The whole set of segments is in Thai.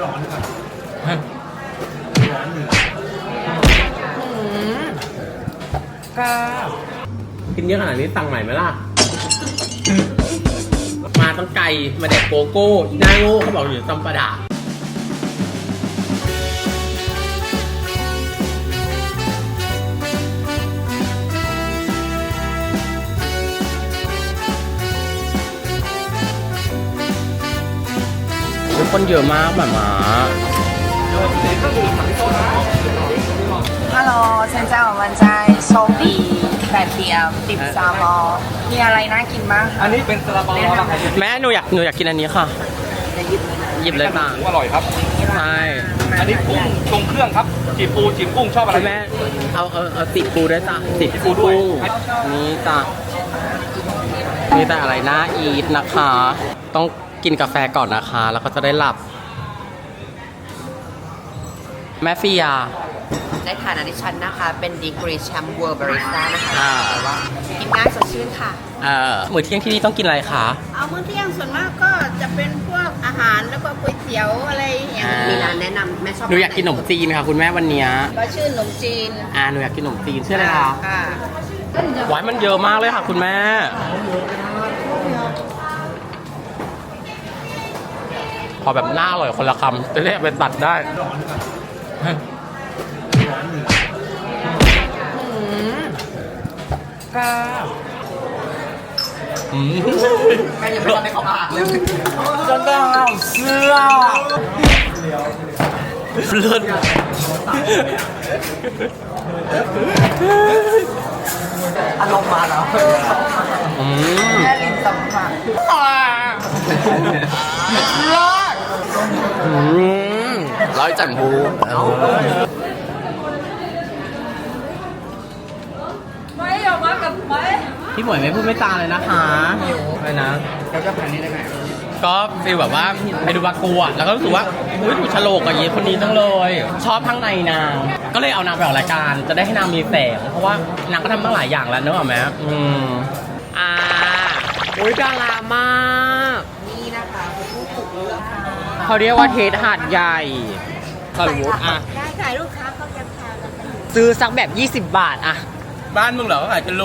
ก็กินเยอะขนาดนี้สั่งใหม่ไหมล่ะ มาต้องไกลมาแดกโกโก้อีหน้าโง่เขาบอกอยู่จำปาดา กคนเยอะมากแบบหมาฮัลโหลเซนเจ้าองมันใจโซบีแบบเดียวติ่มซาบอมีอะไรน่ากินบ้างอันนี้เป็นซาบอเแม่หนูอยากหนูอยากกินอันนี้ค่ะหยิบเลยมาอร่อยครับใช่อันนี้กุ้งตรงเครื่องครับจีบปูจีบกุ้งชอบอะไรแม่เอาเอาเอาติดปูด้วยจ้ติดปูด้วยนี่จ้ะนี่แต่อะไรนะอีทนะคะ ต้อง กินกาแฟก่อนนะคะ แล้วก็จะได้หลับ แม่ฟิยา ในฐานะดิฉันนะคะ เป็นดีกรีแชมป์เวิร์บริสต้านะคะอ่า แต่ว่ากินง่ายสดชื่นค่ะ เอ่อมื้อเที่ยงที่นี่ต้องกินอะไรคะ เอามื้อเที่ยงส่วนมากก็จะเป็นพวกอาหารแล้วก็ก๋วยเตี๋ยวอะไรอย่างอ่านี้มีร้านแนะนำแม่ชอบหนูอยากกินขนมจีนค่ะ คุณแม่วันเนี้ยก็ชื่อขนมจีนอ่าหนูอยากกินขนมจีนใช่ไหมคะค่ะ หวายมันเยอะมากเลยค่ะ คุณแม่ พอแบบหน้าอร่อยคนละคำจะเรียกไปตัดได้กล้าอืมแม่ยังไม่ทันได้เข้าปากเลยจนต้องเอาเสื้อเลือดอารมณ์มาแล้วแม่ลิ้นสัมผัสร้อน ร้อยจันบูไม่ออกมากับไปพี่หมวยไม่พูดไม่จาเลยนะคะอะไรนะแล้วก็แผ่นนี้ได้ไหมก็ฟีลแบบว่าไปดูบากูอะแล้วก็รู้สึกว่าอุ้ยถูกฉลกกับเยคนนี้จังเลย ชอบข้างในนางก็เลยเอานางไปออกรายการ จะได้ให้นางมีแสงเพราะว่านางก็ทำตั้งหลายอย่างแล้วเนกอะไหมอืมอ่าอุ้ยดารามาก นี่นะคะคือผู้ถูกเลือกค่ะ เขาเรียกว่าเทสหาดใหญ่สรุปอะได้ถ่ายลูกค้าเขายังทานกันอยู่ซื้อสักแบบ 20 บาทอะบ้านมึงเหรอก็ขายกิโล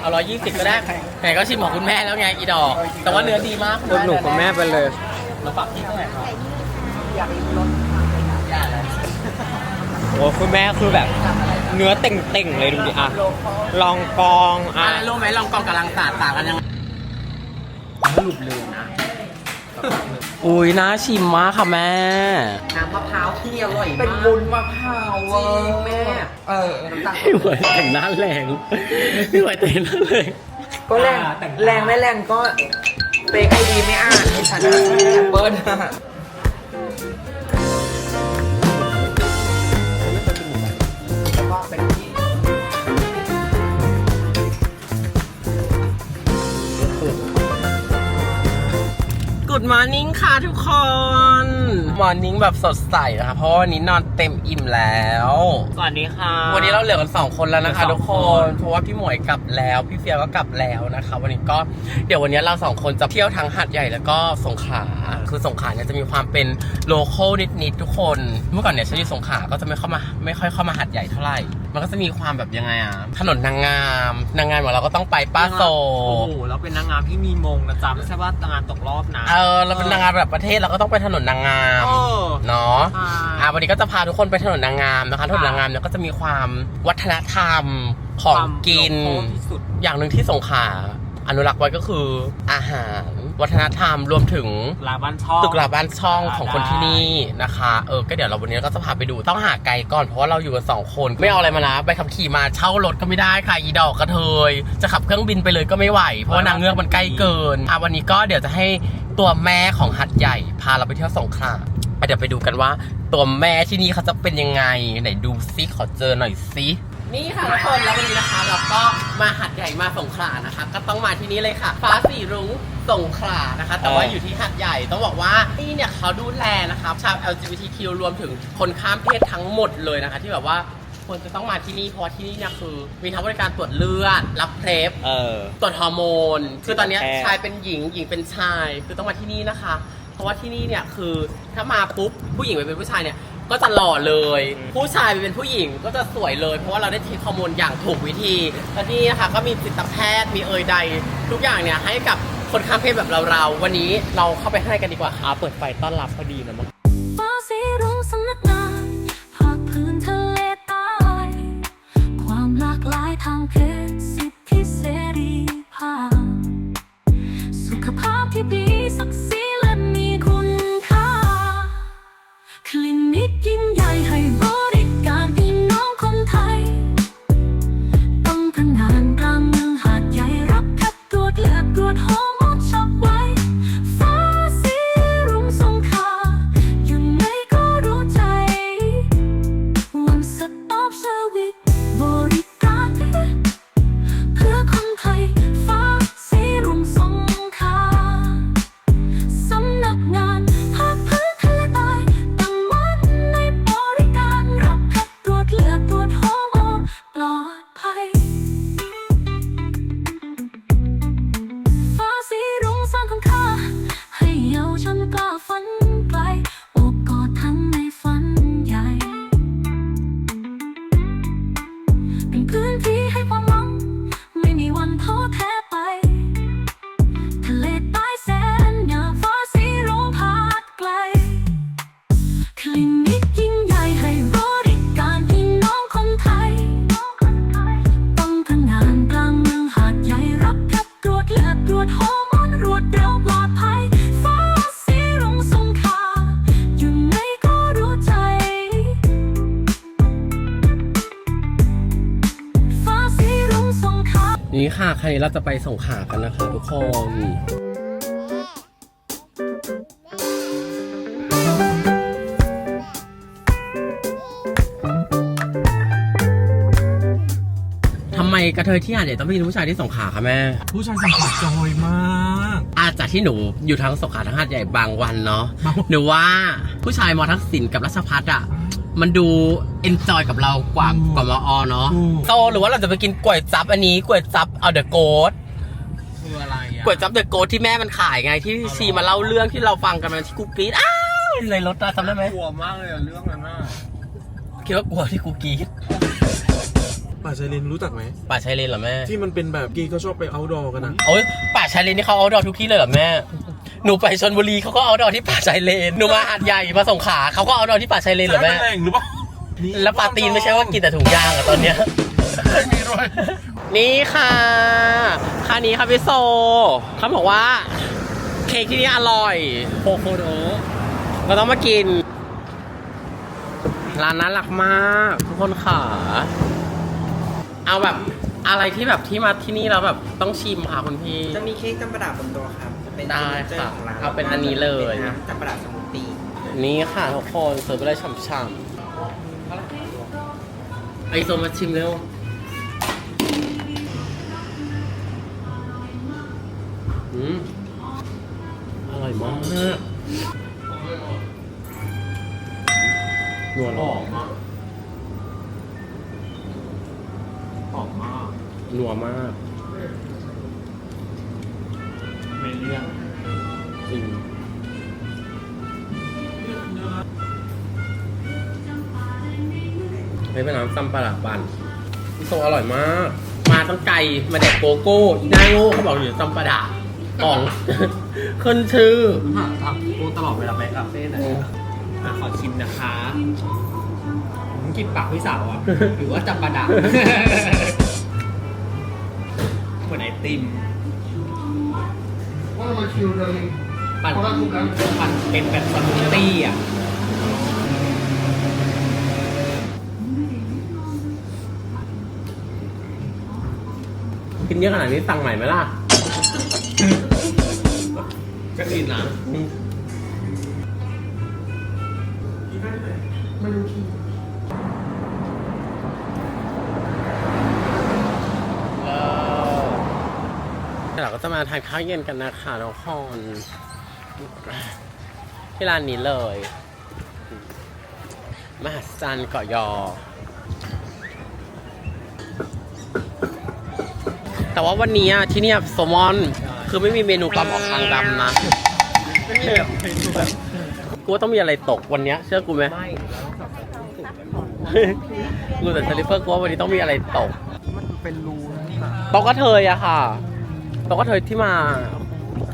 เอาร้อยยี่สิบก็ได้ไหนก็ชิมของคุณแม่แล้วไงอีดอก แต่ว่าเนื้อดีมากคุณหนูคุณแม่ไปเลยมาฝากพี่เท่าไหร่ครับโอ้คุณแม่คือแบบ เนื้อเต่งๆเลยดูดิอะลองกองอะ อะรู้ไหมลองกองกับลังสาดต่างกันยังไงสรุปเลยนะ อุ้ยน่าชิมมากค่ะแม่ น้ำมะพร้าวที่อร่อยมาก เป็นวุ้นมะพร้าวจริงแม่ เออน้ำตาลพี่หวยแต่งหน้าแรงพี่หวยแต่งหน้าแรง ก็แรง แรงไม่แรงก็เปกไอดีไม่อ่านให้ฉันแอปเปิล กูดมอร์นิ่งค่ะทุกคน มอร์นิ่งแบบสดใสนะคะ เพราะว่าวันนี้นอนเต็มอิ่มแล้ว สวัสดีค่ะ วันนี้เราเหลือกันสองคนแล้วนะคะเหลืทุอกสคองคน น เพราะว่าพี่หมวยกลับแล้ว พี่เฟียก็กลับแล้วนะคะ วันนี้ก็เดี๋ยววันนี้เราสองคนจะเที่ยวทั้งหาดใหญ่แล้วก็สงขลาคือสงขลาเนี่ยจะมีความเป็นโลโก้นิดๆทุกคน เมื่อก่อนเนี่ยฉันอยู่สงขลาก็จะไม่เข้ามาไม่ค่อยเข้ามาหาดใหญ่เท่าไหร่ มันก็จะมีความแบบยังไงอะถนนนางงามนางงามของเราก็ต้องไปป้าโซ โอ้โหเราเป็นนางงามที่มีมงนะจ๊ะไม่ใช่ว่านางงามตกรอบนะ เออเราเป็นนางงามระดับประเทศเราก็ต้องไปถนนนางงามเออ เนาะใช่อ่าวันนี้ก็จะพาทุกคนไปถนนนางงามนะคะ ถนนนางงามเนี่ยก็จะมีความวัฒนธรรมของกิน ความโลโก้ที่สุด อย่างหนึ่งที่สงขลาอนุรักษ์ไว้ก็คืออาหาร วัฒนธรรมรวมถึงลาบ้านช่องตึกราบ้านช่องของคนได้ที่นี่นะคะ เออ ก็เดี๋ยวเราวันนี้ก็จะพาไปดู ต้องหาไกลก่อนเพราะว่าเราอยู่กันสองคน ไม่เอาอะไรมานะไปขับขี่มาเช่ารถก็ไม่ได้ค่ะ อีดอกกระเทย จะขับเครื่องบินไปเลยก็ไม่ไหว เพราะว่านางเงือกมันใกล้เกิน อะวันนี้ก็เดี๋ยวจะให้ตัวแม่ของหัดใหญ่ พาเราไปเที่ยวสงขลาอะเดี๋ยวไปดูกันว่า ตัวแม่ที่นี่เขาจะเป็นยังไง ไหนดูซิขอเจอหน่อยซิ นี่ค่ะทุกคนแล้ววันนี้นะคะ เราก็มาหัดใหญ่มาสงขลานะคะ ก็ต้องมาที่นี่เลยค่ะ ฟ้าสีรุ้งสงขลานะคะ แต่ว่าเออออยู่ที่หัดใหญ่ต้องบอกว่าที่เนี่ยเขาดูแลนะครับชาว LGBTQ รวมถึงคนข้ามเพศทั้งหมดเลยนะคะ ที่แบบว่าควรจะต้องมาที่นี่เพราะว่าที่นี่เนี่ยคือ มีทั้งบริการตรวจเลือด รับเพลฟเออ ตรวจฮอร์โมน คือตอนเนี้ยแพทย์ ชายเป็นหญิงหญิงเป็นชาย คือต้องมาที่นี่นะคะ เพราะว่าที่นี่เนี่ยคือถ้ามาปุ๊บผู้หญิงไปเป็นผู้ชายเนี่ย ก็จะหล่อเลย ผู้ชายไปเป็นผู้หญิงก็จะสวยเลย เพราะว่าเราได้เทคฮอร์โมนอย่างถูกวิธีและที่นี่นะคะก็มีจิตแพทย์มีเอยใด ทุกอย่างเนี่ยให้กับคนข้ามเพศแบบเราๆวันนี้เราเข้าไปให้กันดีกว่าค่ะเปิดไฟต้อนรับพอดีนะมั้งฟ้าสีรุ้งสำนักงานภาคพื้นทะเลใต้ความหลากหลายทางเพศ นี่ค่ะคันนี้เราจะไปส่งขากันนะคะทุกคนทำไมกระเทยที่อ่านเนี่ยต้องเป็นผู้ชายที่ส่งขาคะแม่ ผู้ชายสังขาจอยมาก อาจากที่หนูอยู่ทั้งสงขลาทั้งหาดใหญ่บางวันเนาะบางวัน หนูว่าผู้ชายมอทักษิณกับรัชพัฒน์อะ มันดูเอนจอยกับเรากว่ากว่ามอเนาะโตหรือว่าเราจะไปกินก๋วยจับอันนี้ก๋วยจับเอาเดอะโกดคืออะไรอะก๋วยจับเดอะโกดที่แม่มันขายไงที่ชีมาเล่าเรื่องที่เราฟังกันมาที่กูกรีดอ้าวเลยรถนะจำได้ไหมกลัวมากเลยอะเรื่องนั้นน่ะคิดว่ากลัวที่กูกรีดป่าชายเลนรู้จักไหมป่าชายเลนเหรอแม่ที่มันเป็นแบบกีเขาชอบไปเอาดอกันนะโอ้ยป่าชายเลนนี่เขาเอาดอทุกที่เลยเหรอแม่ หนูไปชนบุรีเขาก็เอาดอที่ป่าชายเลน หนูมาหาดใหญ่มาส่งขลาเขาก็เอาดอที่ป่าชายเลนเหรอแม่ แรงหรือเปล่าแล้วปาตีนไม่ใช่ว่ากินแต่ถุงยางอะตอนเนี้ยมีด้วยนี่ค่ะค่านี้ค่ะพี่โซเขาบอกว่า เค้กที่นี่อร่อยโฟโฟโดเราต้องมากิน ร้านน่ารักมากทุกคนค่ะ เอาแบบอะไรที่แบบที่มาที่นี่แล้วแบบต้องชิมค่ะคุณพี่ จะมีเค้กจำประดับบนตัวครับจะ เป็นได้ซิกเนเจอค่ะร์ของร้านเอาเป็นอันนี้เลย ป็นน้ำจำประดับสมูทตี้นี่ค่ะทุกคนเสิร์ฟไปเลยฉ่ำๆไอโซมาชิมเร็วอืมอร่อยมากนัวหอมมากหอมมากนัวมาก เป็นน้ำซัมปะหลาบันพี่โซอร่อยมาก มาตั้งไกลมาแดกโกโก้อีหน้าโง่เขาบอกอยู่ซัมปะดาของ ขึ้นชื่อถามถามกูตลอดเวลาไปคาเฟ่ไหนอะขอชิมนะคะผมกินปากพี่สาวอะ หรือว่าจำประดับเหมือนไอติมปั่นปั่นเป็นแบบสมูทตี้อะ กินเยอะขนาดนี้สั่งใหม่ไหมล่ะก็ดีนะเราก็จะมาทานข้าวเย็นกันนะคะทุกคนที่ร้านนี้เลย มหัศจรรย์เกาะยอ แต่ว่าวันนี้อะที่เนี่ยแซลมอนคือไม่มีเมนูปลาหมอคางดำนะไม่มีแบบคือแบบกูว่าต้องมีอะไรตกวันเนี้ยเชื่อกูไหมไม่แล้วต้องสับแบบต้องสุกแบบกูแต่สลิปเปอร์กูว่าวันนี้ต้องมีอะไรตกมันเป็นรูนี่มาโต๊ะกระเทยอะค่ะโต๊ะกระเทยที่มา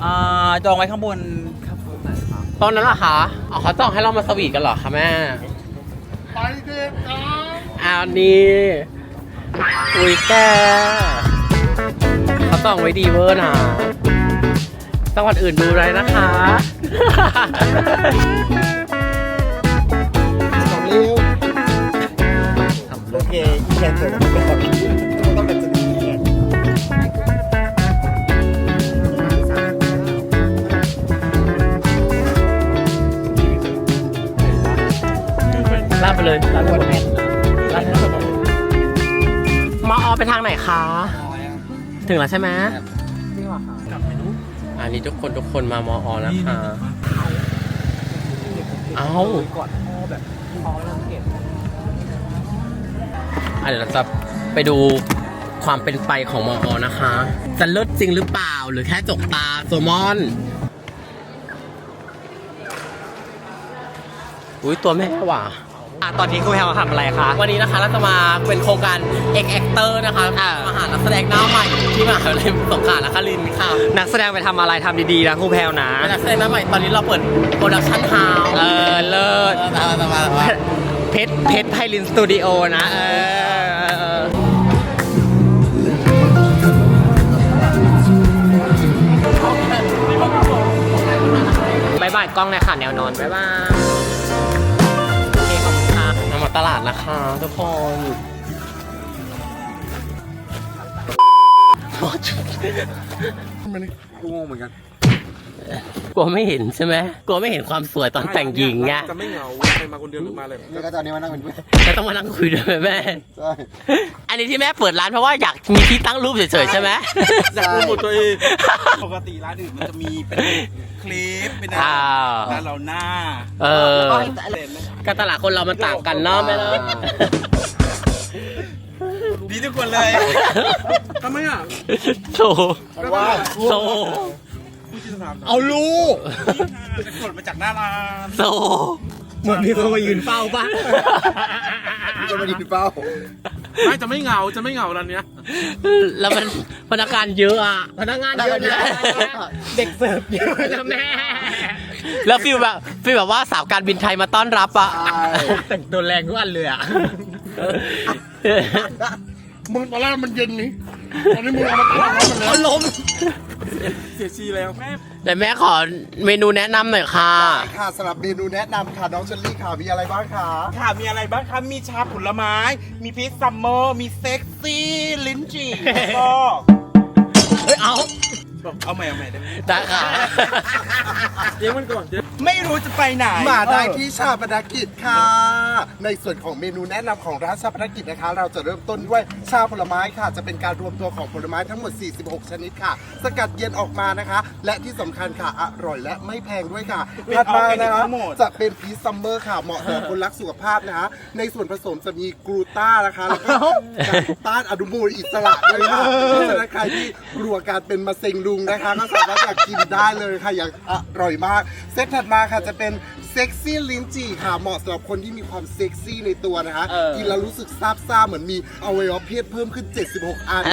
อ่าจองไว้ข้างบนครับผมไหนครับตอนนั้นเหรอคะเอาเขาจองให้เรามาสวีทกันเหรอคะแม่ ไปเด็กครับ อันนี้อุ้ยแก เขาจองไว้ดีเวอร์นะจังหวัดอื่นดูเลยนะคะสองเร็วโอเคอีแคนเสร็จแล้วไม่ต้องต้องเป็นจะดีอีแคนลาดไปเลยลาดไปหมดลาดไปหมดมาออไปทางไหนคะ ถึงแล้วใช่ไหมนี่ว่ะค่ะกลับไปนู้นอันนี้ทุกคนทุกคนมามออนะคะเอ้าก่อนพ่อแบบพ่อแล้วเก็บอะเดี๋ยวเราจะไปดูความเป็นไปของมออนะคะ จะเลิศจริงหรือเปล่าหรือแค่จกตาโซมอน อุ้ยตัวแม่ว่ะ อะตอนนี้คุณแพลมาทำอะไรคะ วันนี้นะคะเราจะมาเป็นโครงการ X Actor นะคะมาหานักแสดงหน้าใหม่ที่มหาวิทยาลัยสงขลานครินทร์ค่ะนักแสดงไปทำอะไรทำดีๆนะครูแพลนะ เป็นนักแสดงหน้าใหม่ตอนนี้เราเปิดโปรดักชั่นเฮาส์เออเลิศ ตามมาตามมาเพชรเพชรไพลินสตูดิโอนะเออบายบายกล้องเลยค่ะแนวนอนบ๊ายบาย ตลาดนะคะทุกคนมันกูงงเหมือนกัน กลัวไม่เห็นใช่ไหมกลัวไม่เห็นความสวยตอนแต่งหญิงไงจะไม่เหงาใครมาคนเดียวหรือมาเลยแล้วก็ตอนนี้มานั่งเป็นเพื่อนจะต้องมานั่งคุยด้วยไหมแม่ ใช่อันนี้ที่แม่เปิดร้านเพราะว่าอยากมีที่ตั้งรูปเฉยๆใช่ไหม อยากรู้หมดตัวเองปกติร้านอื่นมันจะมีเป็นคลิปเป็นอะไรอ้าว ร้านเราหน้าเออเล่นนะการตลาดคนเรามันต่างกันเนาะแม่เนาะดีทุกคนเลยทำไมอะโซว้าวโซ เอาลูกจะกดมาจากหน้าร้านโซเหมือนมีคนมายืนเฝ้าป่ะจะมาดีเป้าไม่จะไม่เหงาจะไม่เหงาร้านเนี้ย แล้วมันพนักงานเยอะอะพนักงานเยอะนะเด็กเสิร์ฟเยอะนะแม่ แล้วฟิลแบบฟิลแบบว่าสาวการบินไทยมาต้อนรับอะแต่งตัวแรงทุกอันเลยอะมึงตอนแรกมันเย็นนี่ตอนนี้มึงเอามาตั้งร้านมันแล้วเขาล้ม เสียชีแล้วแม่แต่แม่ขอเมนูแนะนำหน่อยค่ะ ค่ะสำหรับเมนูแนะนำค่ะน้องเชลลี่ค่ะมีอะไรบ้างคะค่ะมีอะไรบ้างคะมีชาผลไม้ มีพีชซัมเมอร์มีเซ็กซี่ลิ้นจี่แล้วก็เฮ้ยเอา เอาใหม่เอาใหม่ได้ไหม ได้ค่ะเจ๊มันก่อนเจ๊ ไม่รู้จะไปไหนมาได้ที่ชาปนกิจค่ะ ในส่วนของเมนูแนะนำของร้านชาปนกิจนะคะ เราจะเริ่มต้นด้วยชาผลไม้ค่ะ จะเป็นการรวมตัวของผลไม้ทั้งหมด 46 ชนิดค่ะ สกัดเย็นออกมานะคะ และที่สำคัญค่ะ อร่อยและไม่แพงด้วยค่ะเป็นถัดมาออร์แกนิกนะคะทั้งหมด จะเป็นพีซซัมเมอร์ค่ะ เหมาะสำหรับคนรักสุขภาพนะคะ ในส่วนผสมจะมีกลูต้านะคะแล้วก็การต้านอนุมูลอิสระด้วยค่ะเพราะฉะนั้นใครที่กลัวการเป็นมะเร็งลุงนะคะ ก็สามารถจะกินได้เลยค่ะอย่างอร่อยมากเซตถัดมาค่ะจะเป็นเซ็กซี่ลิ้นจี่ค่ะ เหมาะสำหรับคนที่มีความเซ็กซี่ในตัวนะคะเออ กินแล้วรู้สึกซาบซ่าเหมือนมีอวัยวะเพศเพิ่มขึ้น 76 อัน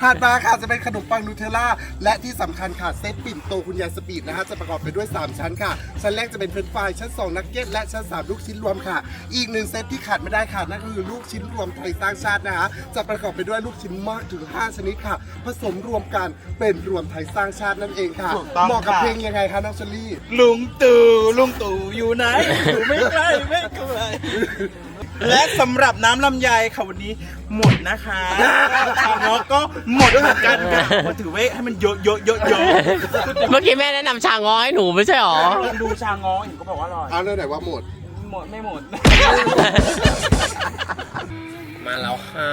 ถัดมาค่ะจะเป็นขนมปังนูเทลล่า และที่สำคัญค่ะเซตปิ่นโตคุณยายสปีดนะคะจะประกอบไปด้วย 3 ชั้นค่ะ ชั้นแรกจะเป็นเฟรนช์ฟรายชั้น 2 นักเก็ตและชั้น 3 ลูกชิ้นรวมค่ะ อีกหนึ่งเซตที่ขาดไม่ได้ค่ะนั่นก็คือลูกชิ้นรวมไทยสร้างชาตินะคะจะประกอบไปด้วยลูกชิ้นมากถึง 5 ชนิดค่ะ ผสมรวมกันเป็นรวมไทยสร้างชาตินั่นเองค่ะถูกต้องเหมาะกับค่ะ เพลงยังไงคะน้องเชอรี่ ลุงตู่ลุงตู่อยู่ไหนอยู่ไม่ไกลไม่ไกลและสำหรับน้ำลำไยค่ะวันนี้หมดนะคะชาเนาะก็หมดเหมือนกันค่ะมาถือไว้ให้มันเยอะเยอะเยอะเยอะเมื่อกี้แม่แนะนำชาง้อให้หนูไม่ใช่หรอดูชาง้อเห็นก็บอกว่าอร่อยเอาเลยไหนว่าหมด หมดไม่หมด มาแล้วค่ะ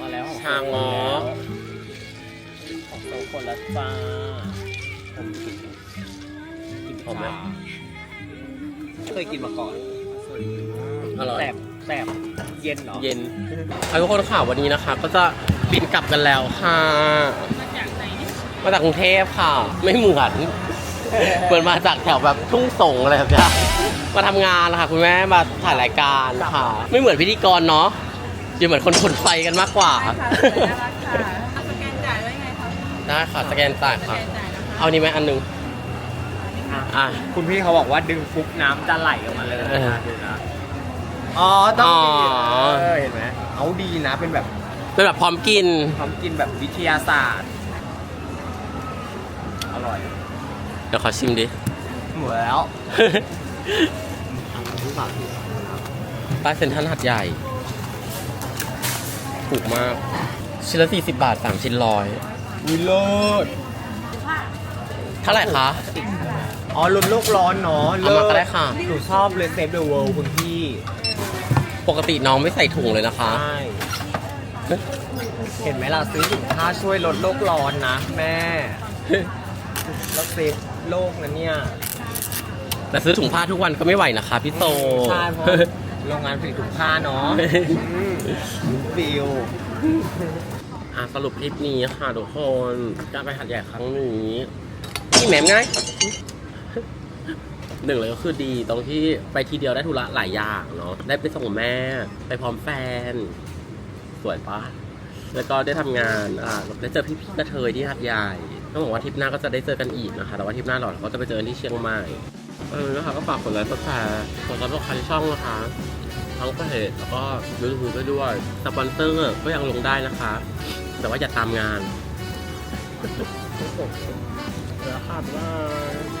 มาแล้วชาง้อของสองคนละจ้าผมกินกิน หอมไหมเคยกินมาก่อน อร่อย แสบแสบเย็นเหรอ เย็นเอาทุกคนค่ะวันนี้นะคะ ก็จะบินกลับกันแล้วค่ะมาจากกรุงเทพค่ะ ไม่เหมือนเหมือนมาจากแถวแบบทุ่งสงอะไรแบบเนี้ยมาทำงานนะคะคุณแม่มาถ่ายรายการค่ะ ไม่เหมือนพิธีกรเนาะจะเหมือนคนขนไฟกันมากกว่าน่ารักค่ะสแกนจ่ายได้ไงคะได้ค่ะสแกนจ่ายค่ะเอานี่ไหมอันหนึง อะ คุณพี่เขาบอกว่าดึงฟุกน้ำจะไหลออกมาเลยเออนะดูนะอ๋อต้องมีอ๋อ เออเห็นไหมเอาดีนะเป็นแบบเป็นแบบพร้อมกินพร้อมกินแบบวิทยาศาสตร์ อร่อยเดี๋ยวขอชิมดิ หมดแล้วป้ายเซ็นทรัลหัดใหญ่ ถูกมาก ชิ้นละ40 บาท 3 ชิ้นร้อย มีโลดเท่าไหร่คะ อ๋อลดโลกร้อนเนาะเอามาก็ได้ค่ะ หนูชอบเลยเซฟเดอะเวิลด์คุณพี่ปกติน้องไม่ใส่ถุงเลยนะคะ ใช่เห็นไหมล่ะซื้อถุงผ้าช่วยลดโลกร้อนนะ แม่ แล้วเซฟโลกนะเนี่ย แต่ซื้อถุงผ้าทุกวันก็ไม่ไหวนะคะพี่โต ใช่เพราะโรงงานผลิตถุงผ้าเนาะฟิลอะสรุปทริปนี้ค่ะทุกคนการไปหัดใหญ่ครั้งนี้นี่แหมมง่าย หนึ่งเลยก็คือดีตรงที่ไปทีเดียวได้ธุระหลายอย่างเนาะได้ไปส่งแม่ไปพร้อมแฟน สวยปะแล้วก็ได้ทำงานอ่าได้เจอพี่ๆกระเทยที่หัดใหญ่ต้องบอกว่าทริปหน้าก็จะได้เจอกันอีกนะคะ แต่ว่าทริปหน้าเราก็จะไปเจอกันที่เชียงใหม่เออนะคะก็ฝากกดไลค์กดแชร์กดซับสไครต์ช่องนะคะทั้งเพจแล้วก็ยูทูบไปด้วยสปอนเซอร์ก็ยังลงได้นะคะ แต่ว่าอย่าตามงานแล้วค่ะบ๊ายบาย